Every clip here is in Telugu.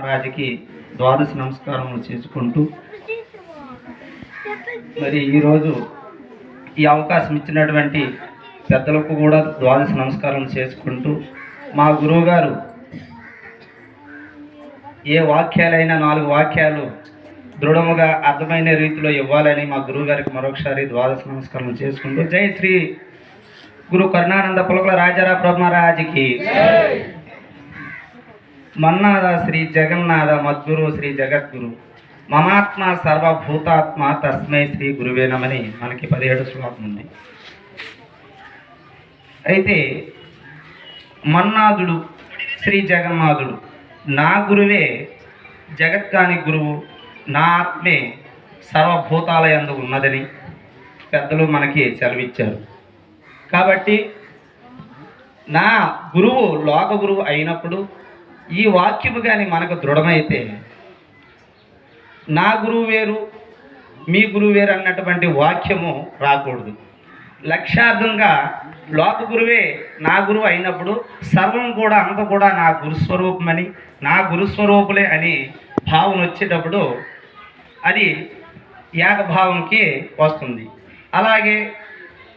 మహారాజుకి ద్వాదశ నమస్కారములు చేసుకుంటూ మరి ఈరోజు ఈ అవకాశం ఇచ్చినటువంటి పెద్దలకు కూడా ద్వాదశ నమస్కారం చేసుకుంటూ మా గురువుగారు ఏ వాక్యాలైనా నాలుగు వాక్యాలు దృఢముగా అర్థమైన రీతిలో ఇవ్వాలని మా గురువు గారికి మరొకసారి ద్వాదశ నమస్కారం చేసుకుంటూ జై శ్రీ గురు కరుణానంద పులకల రాజారా బ్రహ్మరాజుకి. మన్నాథ శ్రీ జగన్నాథ మద్గురు శ్రీ జగద్గురు. మమాత్మ సర్వభూతాత్మ తస్మై శ్రీ గురువేనమని మనకి పదిహేడు శ్లోకం ఉంది. అయితే మన్నాథుడు శ్రీ జగన్నాథుడు నా గురువే జగత్కాని గురువు నా ఆత్మే సర్వభూతాలయందు ఉన్నదని పెద్దలు మనకి సెలవిచ్చారు కాబట్టి నా గురువు లోక గురువు అయినప్పుడు ఈ వాక్యము కానీ మనకు దృఢమైతే నా గురువు వేరు మీ గురువు వేరు అన్నటువంటి వాక్యము రాకూడదు. లక్ష్యార్థంగా లోక గురువే నా గురువు అయినప్పుడు సర్వం కూడా అంత కూడా నా గురుస్వరూపమని నా గురుస్వరూపులే అని భావన వచ్చేటప్పుడు అది ఏకభావంకి వస్తుంది. అలాగే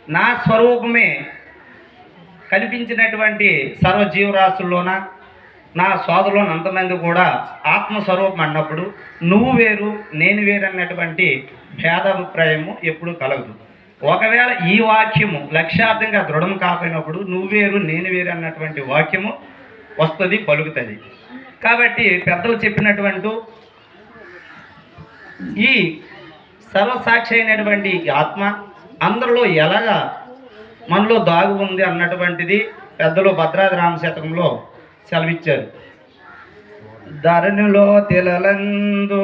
నా స్వరూపమే కనిపించినటువంటి సర్వజీవరాశుల్లోన నా సోదరులను అంతమంది కూడా ఆత్మస్వరూపం అన్నప్పుడు నువ్వు వేరు నేను వేరు అన్నటువంటి భేదాభిప్రాయము ఎప్పుడు కలగదు. ఒకవేళ ఈ వాక్యము లక్ష్యార్థంగా దృఢం కాకపోయినప్పుడు నువ్వు వేరు నేను వేరు అన్నటువంటి వాక్యము వస్తుంది పలుకుతుంది. కాబట్టి పెద్దలు చెప్పినటువంటి ఈ సర్వసాక్షి అయినటువంటి ఆత్మ అందరిలో ఎలాగా మనలో దాగు ఉంది అన్నటువంటిది పెద్దలు భద్రాద్రి శతకంలో సెలవిచ్చారు. ధరణిలో తిలలందు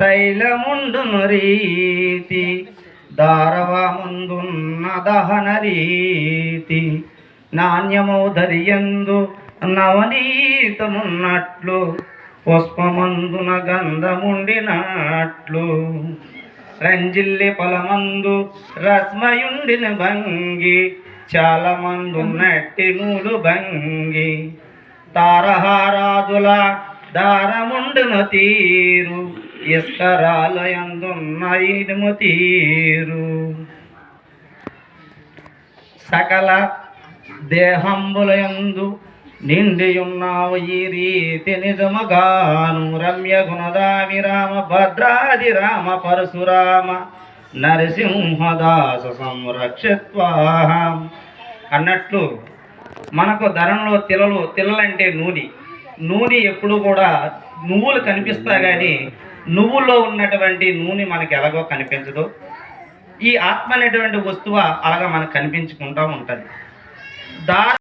తైలముండును రీతి దారవ ముందున్న దహన రీతి నాణ్యము ధరియందు నవనీతమున్నట్లు పుష్పమందున గంధముండినట్లు రంజిల్లి పొలమందు రస్మయుండిన భంగి చాలా మందున్నట్టి నూలు భంగి. తారహారాదుల దారముండును తీరు. ఇస్కరాలయందున్న ఇనుము తీరు. సకల దేహంబులయందు నిండియున్నావు ఈ రీతి నిజముగాను. రమ్య గుణదామి రామ భద్రాది రామ పరశురామ నరసింహదాస సంరక్షత్వాహం అన్నట్లు మనకు ధరంలో తిలలు తిల్లలంటే నూనె. నూనె ఎప్పుడు కూడా నువ్వులు కనిపిస్తా కానీ నువ్వుల్లో ఉన్నటువంటి నూనె మనకి ఎలాగో కనిపించదు. ఈ ఆత్మ అనేటువంటి వస్తువు అలాగా మనకు కనిపించుకుంటూ ఉంటుంది. దా